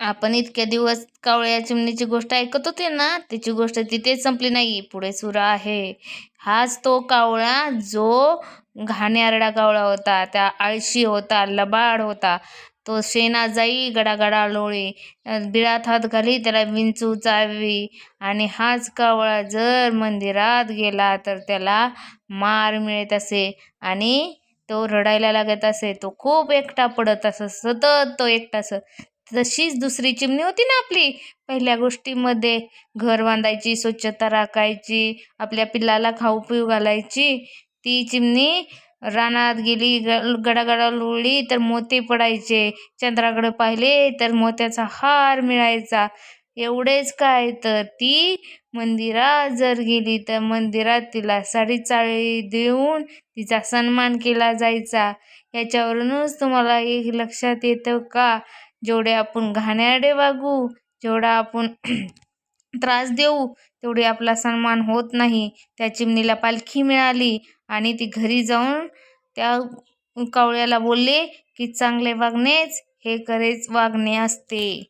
आपण इतक्या दिवस कावळ्या चिमणीची गोष्ट ऐकत होते ना त्याची गोष्ट तिथेच संपली नाही. पुढे सुरू आहे. हाच तो कावळा जो घाणेरडा कावळा होता. त्या आळशी होता लबाड होता. तो शेणा जाई गडागडा लोळी बिळात हात घाली त्याला विंचू चावी. आणि हाच कावळा जर मंदिरात गेला तर त्याला मार मिळत असे. आणि तो रडायला लागत असे. तो खूप एकटा पडत असं. सतत तो एकटा असं. तशीच दुसरी चिमणी होती ना आपली. पहिल्या गोष्टीमध्ये घर बांधायची स्वच्छता राखायची आपल्या पिल्लाला खाऊ पिऊ घालायची. ती चिमणी रानात गेली ग गडागडा लोळली तर मोते पडायचे. चंद्राकडे पाहिले तर मोत्याचा हार मिळायचा. एवढेच काय? तर ती मंदिरात जर गेली तर मंदिरात तिला साडीचाळी देऊन तिचा सन्मान केला जायचा. याच्यावरूनच तुम्हाला एक लक्षात येतं का? जेवढे आपण घाणेरडे वागू जेवढा आपण त्रास देऊ तेवढी आपला सन्मान होत नाही. त्या चिमणीला पालखी मिळाली आणि ती घरी जाऊन त्या कावळ्याला बोलले की चांगले वागणेच हे खरेच वागणे असते.